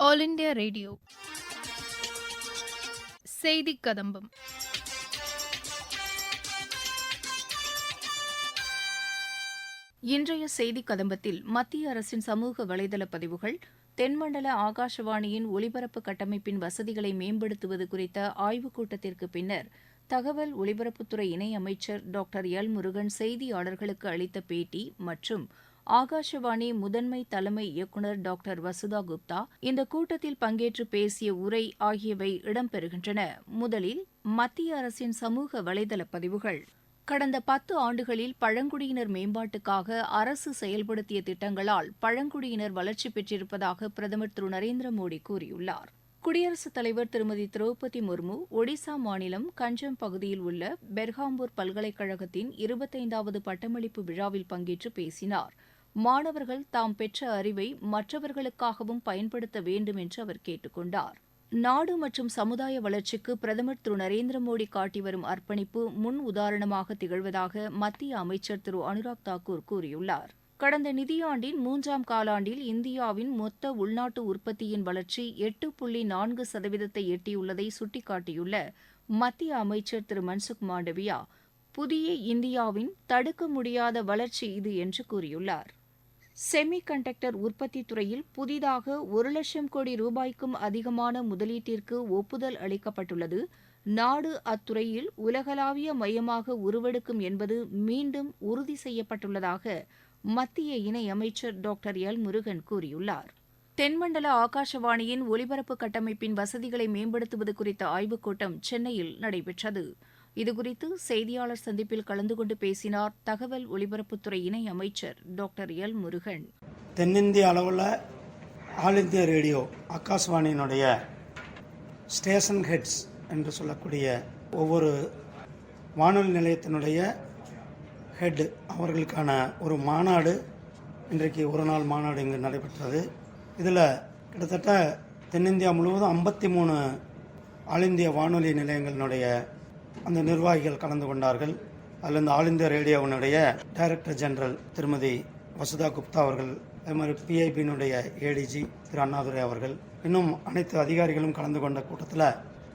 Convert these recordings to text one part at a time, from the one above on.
All India radio. செய்திக் கதம்பம். இன்றைய செய்திக் கதம்பத்தில் மத்திய அரசின் சமூக வலைதள பதிவுகள் தென்மண்டல ஆகாஷவாணியின் ஒலிபரப்பு கட்டமைப்பின் வசதிகளை மேம்படுத்துவது குறித்த ஆய்வுக் கூட்டத்திற்கு பின்னர் தகவல் ஒலிபரப்புத்துறை இணையமைச்சர் டாக்டர் எல் முருகன் செய்தியாளர்களுக்கு அளித்த பேட்டி மற்றும் ஆகாஷவாணி முதன்மை தலைமை இயக்குநர் டாக்டர் வசுதா குப்தா இந்த கூட்டத்தில் பங்கேற்று பேசிய உரை ஆகியவை இடம்பெறுகின்றன. முதலில் மத்திய அரசின் சமூக வலைதள பதிவுகள். கடந்த பத்து ஆண்டுகளில் பழங்குடியினர் மேம்பாட்டுக்காக அரசு செயல்படுத்திய திட்டங்களால் பழங்குடியினர் வளர்ச்சி பெற்றிருப்பதாக பிரதமர் திரு நரேந்திர மோடி கூறியுள்ளார். குடியரசுத் தலைவர் திருமதி திரௌபதி முர்மு ஒடிசா மாநிலம் கஞ்சம் பகுதியில் உள்ள பெர்ஹாம்பூர் பல்கலைக்கழகத்தின் இருபத்தைந்தாவது பட்டமளிப்பு விழாவில் பங்கேற்று பேசினார். மாணவர்கள் தாம் பெற்ற அறிவை மற்றவர்களுக்காகவும் பயன்படுத்த வேண்டும் என்று அவர் கேட்டுக் கொண்டார் நாடு மற்றும் சமுதாய வளர்ச்சிக்கு பிரதமர் திரு நரேந்திர மோடி காட்டி வரும் அர்ப்பணிப்பு முன் உதாரணமாக திகழ்வதாக மத்திய அமைச்சர் திரு அனுராக் தாக்கூர் கூறியுள்ளார். கடந்த நிதியாண்டின் மூன்றாம் காலாண்டில் இந்தியாவின் மொத்த உள்நாட்டு உற்பத்தியின் வளர்ச்சி எட்டு புள்ளி நான்கு சதவீதத்தை எட்டியுள்ளதை சுட்டிக்காட்டியுள்ள மத்திய அமைச்சர் திரு மன்சுக் மாண்டவியா புதிய இந்தியாவின் தடுக்க முடியாத வளர்ச்சி இது என்று கூறியுள்ளார். செமி கண்டக்டர் உற்பத்தி துறையில் புதிதாக ஒரு லட்சம் கோடி ரூபாய்க்கும் அதிகமான முதலீட்டிற்கு ஒப்புதல் அளிக்கப்பட்டுள்ளது. நாடு அத்துறையில் உலகளாவிய மையமாக உருவெடுக்கும் என்பது மீண்டும் உறுதி செய்யப்பட்டுள்ளதாக மத்திய இணையமைச்சர் டாக்டர் எல் முருகன் கூறியுள்ளார். தென்மண்டல ஆகாஷவாணியின் ஒலிபரப்பு கட்டமைப்பின் வசதிகளை மேம்படுத்துவது குறித்த ஆய்வுக் கூட்டம் சென்னையில் நடைபெற்றது. இதுகுறித்து செய்தியாளர் சந்திப்பில் கலந்து கொண்டு பேசினார் தகவல் ஒலிபரப்புத்துறை இணை அமைச்சர் டாக்டர் எல் முருகன். தென்னிந்திய அளவில் ஆல் இந்தியா ரேடியோ ஆகாஷ்வாணியினுடைய ஸ்டேஷன் ஹெட்ஸ் என்று சொல்லக்கூடிய ஒவ்வொரு வானொலி நிலையத்தினுடைய ஹெட் அவர்களுக்கான ஒரு மாநாடு இன்றைக்கு ஒரு நாள் மாநாடு இங்கு நடைபெற்றது. இதில் கிட்டத்தட்ட தென்னிந்தியா முழுவதும் ஐம்பத்தி மூணு ஆல் இந்திய வானொலி நிலையங்களினுடைய அந்த நிர்வாகிகள் கலந்து கொண்டார்கள். அதில் இந்த ஆல் இந்தியா ரேடியோவினுடைய டைரக்டர் ஜெனரல் திருமதி வசுதா குப்தா அவர்கள் அதே மாதிரி பிஐபியினுடைய ஏடிஜி திரு அண்ணாதுரை அவர்கள் இன்னும் அனைத்து அதிகாரிகளும் கலந்து கொண்ட கூட்டத்தில்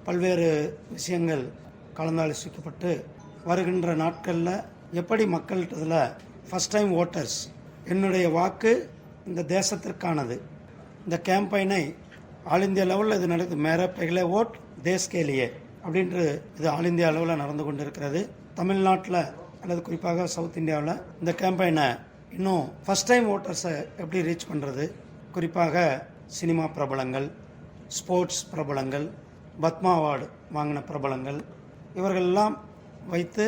பல்வேறு விஷயங்கள் கலந்தாலோசிக்கப்பட்டு வருகின்ற நாட்களில் எப்படி மக்கள்கிட்டதில் ஃபஸ்ட் டைம் ஓட்டர்ஸ் என்னுடைய வாக்கு இந்த தேசத்திற்கானது. இந்த கேம்பெயினை ஆல் இந்தியா லெவலில் இது நடக்குது. மேரா பெகலே ஓட் தேஸ்கேலியே அப்படின்று இது ஆல் இந்தியா அளவில் நடந்து கொண்டிருக்கிறது. தமிழ்நாட்டில் அல்லது குறிப்பாக சவுத் இந்தியாவில் இந்த கேம்பெயினை இன்னும் ஃபஸ்ட் டைம் ஓட்டர்ஸை எப்படி ரீச் பண்ணுறது குறிப்பாக சினிமா பிரபலங்கள் ஸ்போர்ட்ஸ் பிரபலங்கள் பத்மா அவார்டு வாங்கின பிரபலங்கள் இவர்களெல்லாம் வைத்து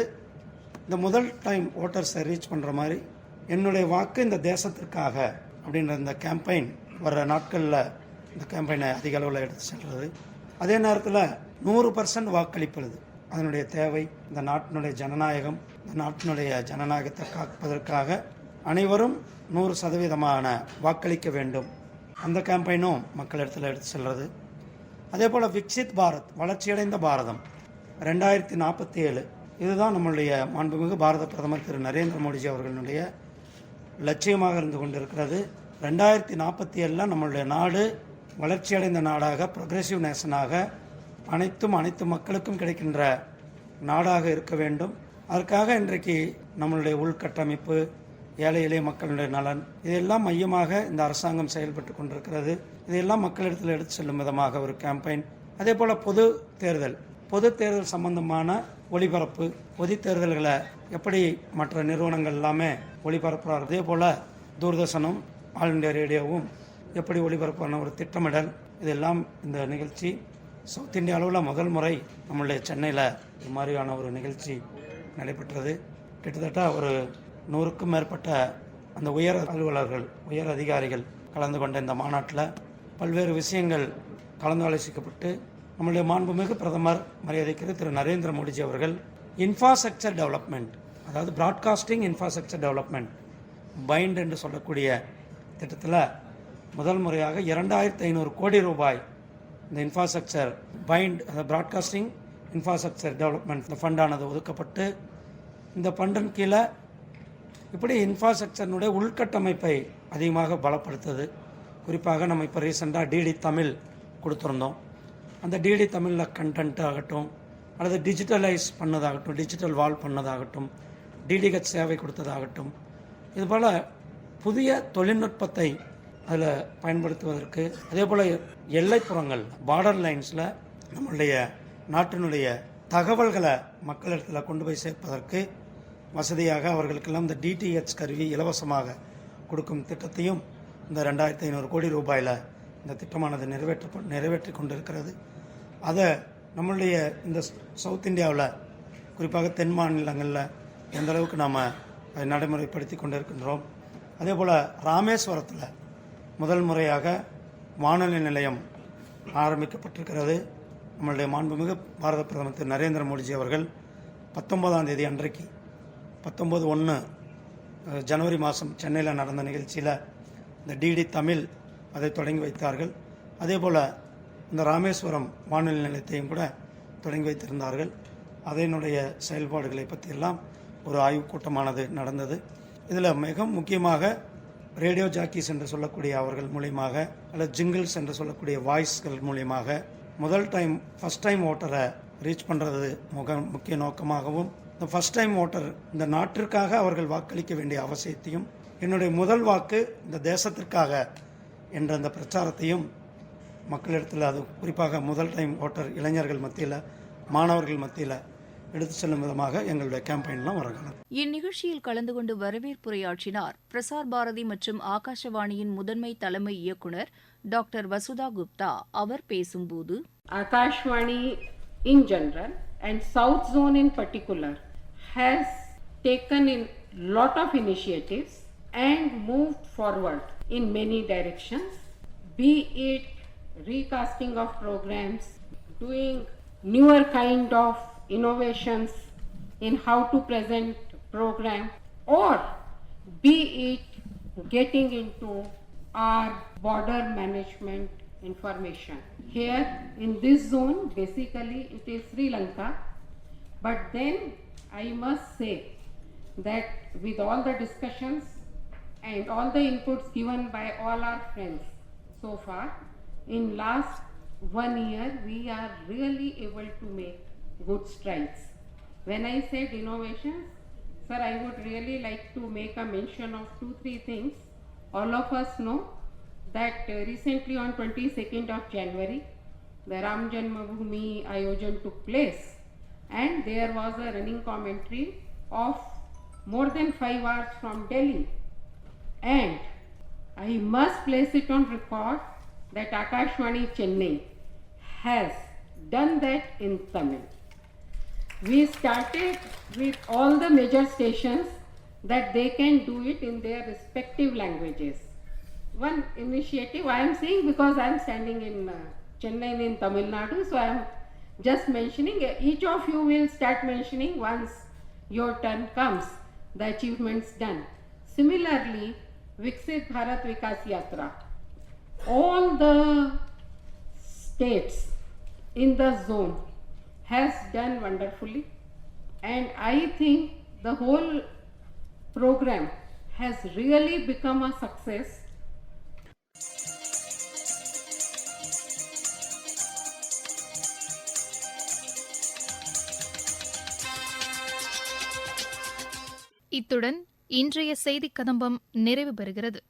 இந்த முதல் டைம் ஓட்டர்ஸை ரீச் பண்ணுற மாதிரி என்னுடைய வாக்கு இந்த தேசத்திற்காக அப்படின்ற இந்த கேம்பெயின் வர்ற நாட்களில் இந்த கேம்பெயினை அதிக அளவில் எடுத்து செல்வது அதே நேரத்தில் நூறு பர்சன்ட் வாக்களிப்பது. அதனுடைய தேவை இந்த நாட்டினுடைய ஜனநாயகம் இந்த நாட்டினுடைய ஜனநாயகத்தை காப்பதற்காக அனைவரும் நூறு சதவீதமான வாக்களிக்க வேண்டும். அந்த கேம்பெயினும் இடத்துல எடுத்து செல்வது அதே போல் விக்சித் பாரத் வளர்ச்சியடைந்த பாரதம் ரெண்டாயிரத்தி நாற்பத்தி ஏழு இதுதான் நம்மளுடைய மாண்புமிகு பாரத பிரதமர் திரு நரேந்திர மோடிஜி அவர்களுடைய லட்சியமாக இருந்து கொண்டிருக்கிறது. ரெண்டாயிரத்தி நாற்பத்தி ஏழில் நம்மளுடைய நாடு வளர்ச்சியடைந்த நாடாக ப்ரொக்ரெசிவ் நேஷனாக அனைத்தும் அனைத்து மக்களுக்கும் கிடைக்கின்ற நாடாக இருக்க வேண்டும். அதற்காக இன்றைக்கு நம்மளுடைய உள்கட்டமைப்பு ஏழை எளிய மக்களுடைய நலன் இதையெல்லாம் மையமாக இந்த அரசாங்கம் செயல்பட்டு கொண்டிருக்கிறது. இதையெல்லாம் மக்களிடத்தில் எடுத்து செல்லும் விதமாக ஒரு கேம்பெயின் அதே போல் பொது தேர்தல். பொது தேர்தல் சம்பந்தமான ஒளிபரப்பு பொது தேர்தல்களை எப்படி மற்ற நிறுவனங்கள் எல்லாமே ஒளிபரப்புறார் அதே போல் தூர்தர்ஷனும் ஆல் இண்டியா ரேடியோவும் எப்படி ஒளிபரப்பான ஒரு திட்டமிடல் இதெல்லாம் இந்த நிகழ்ச்சி சவுத் இந்தியா அளவில் முதல் முறை நம்மளுடைய சென்னையில் இது மாதிரியான ஒரு நிகழ்ச்சி நடைபெற்றது. கிட்டத்தட்ட ஒரு நூறுக்கும் மேற்பட்ட அந்த உயர் அலுவலர்கள் உயர் அதிகாரிகள் கலந்து கொண்ட இந்த மாநாட்டில் பல்வேறு விஷயங்கள் கலந்து ஆலோசிக்கப்பட்டு நம்முடைய மாண்புமிகு பிரதமர் மரியாதைக்கிற திரு நரேந்திர மோடிஜி அவர்கள் இன்ஃப்ராஸ்ட்ரக்சர் டெவலப்மெண்ட் அதாவது ப்ராட்காஸ்டிங் இன்ஃப்ராஸ்ட்ரக்சர் டெவலப்மெண்ட் பைண்ட் என்று சொல்லக்கூடிய திட்டத்தில் முதல் முறையாக இரண்டாயிரத்தி ஐநூறு கோடி ரூபாய் இந்த இன்ஃப்ராஸ்ட்ரக்சர் பைண்ட் அந்த ப்ராட்காஸ்டிங் இன்ஃப்ராஸ்ட்ரக்சர் டெவலப்மெண்ட் இந்த ஃபண்டானது ஒதுக்கப்பட்டு இந்த ஃபண்டின் கீழே இப்படி இன்ஃப்ராஸ்ட்ரக்சர்னுடைய உள்கட்டமைப்பை அதிகமாக பலப்படுத்துது. குறிப்பாக நம்ம இப்போ ரீசெண்டாக டிடி தமிழ் கொடுத்துருந்தோம். அந்த டிடி தமிழில் கண்டென்ட் ஆகட்டும் அல்லது டிஜிட்டலைஸ் பண்ணதாகட்டும் டிஜிட்டல் வால் பண்ணதாகட்டும் டிடிஹெச் சேவை கொடுத்ததாகட்டும் இதுபோல் புதிய தொழில்நுட்பத்தை அதில் பயன்படுத்துவதற்கு அதே போல் எல்லைப்புறங்கள் பார்டர் லைன்ஸில் நம்மளுடைய நாட்டினுடைய தகவல்களை மக்களிடத்தில் கொண்டு போய் சேர்ப்பதற்கு வசதியாக அவர்களுக்கெல்லாம் இந்த டிடிஹெச் கருவி இலவசமாக கொடுக்கும் திட்டத்தையும் இந்த ரெண்டாயிரத்தி ஐநூறு கோடி ரூபாயில் இந்த திட்டமானது நிறைவேற்ற நிறைவேற்றி கொண்டிருக்கிறது. அதை நம்மளுடைய இந்த சவுத் இந்தியாவில் குறிப்பாக தென் மாநிலங்களில் எந்தளவுக்கு நாம் அதை நடைமுறைப்படுத்தி கொண்டிருக்கின்றோம். அதே போல் ராமேஸ்வரத்தில் முதல் முறையாக வானொலி நிலையம் ஆரம்பிக்கப்பட்டிருக்கிறது. நம்மளுடைய மாண்புமிகு பாரத பிரதமர் திரு. நரேந்திர மோடிஜி அவர்கள் பத்தொன்பதாம் தேதி அன்றைக்கு பத்தொம்பது ஒன்று ஜனவரி மாதம் சென்னையில் நடந்த நிகழ்ச்சியில் இந்த டிடி தமிழ் அதை தொடங்கி வைத்தார்கள். அதே போல் இந்த ராமேஸ்வரம் வானொலி நிலையத்தையும் கூட தொடங்கி வைத்திருந்தார்கள். அதனுடைய செயல்பாடுகளை பற்றியெல்லாம் ஒரு ஆய்வுக் கூட்டமானது நடந்தது. இதில் மிக முக்கியமாக ரேடியோ ஜாக்கிஸ் என்று சொல்லக்கூடிய அவர்கள் மூலியமாக அல்லது ஜிங்கிள்ஸ் என்று சொல்லக்கூடிய வாய்ஸ்கள் மூலியமாக முதல் டைம் ஃபஸ்ட் டைம் ஓட்டரை ரீச் பண்ணுறது முக முக்கிய நோக்கமாகவும் இந்த ஃபஸ்ட் டைம் ஓட்டர் இந்த நாட்டிற்காக அவர்கள் வாக்களிக்க வேண்டிய அவசியத்தையும் என்னுடைய முதல் வாக்கு இந்த தேசத்திற்காக என்ற அந்த பிரச்சாரத்தையும் மக்களிடத்தில் அது குறிப்பாக முதல் டைம் ஓட்டர் இளைஞர்கள் மத்தியில் மாணவர்கள் மத்தியில் எடுத்து செல்லும் விதமாக எங்களுடைய கேம்பெயின்லாம் வரணும் இந்நிகழ்ச்சியில் கலந்து கொண்டு வரவேற்புரையாற்றினார் பிரசார் பாரதி மற்றும் ஆகாஷவாணியின் முதன்மை தலைமை இயக்குநர் டாக்டர் வசுதா குப்தா அவர் பேசும்போது Akashvani in general and South Zone in particular has taken in lot of initiatives and moved forward in many directions, be it recasting of programs, doing newer kind of innovations in how to present program or be it getting into our border management information. Here in this zone, basically it is Sri Lanka, but then I must say that with all the discussions and all the inputs given by all our friends so far, in last one year we are really able to make good strides. When I said innovations, sir, I would really like to make a mention of two, three things. All of us know that uh, recently on 22nd of January, the Ram Janmabhoomi Ayojan took place and there was a running commentary of more than five hours from Delhi. And I must place it on record that Akashwani Chennai has done that in Tamil. We started with all the major stations that they can do it in their respective languages. One initiative I am saying because I am standing in uh, Chennai in Tamil Nadu, so I am just mentioning. uh, Each of you will start mentioning once your turn comes, the achievements done. Similarly, Viksit Bharat Vikas Yatra, all the states in the zone has done wonderfully and i think the whole program has really become a success இத்துடன் இன்றைய செய்திக் கதம்பம் நிறைவு பெறுகிறது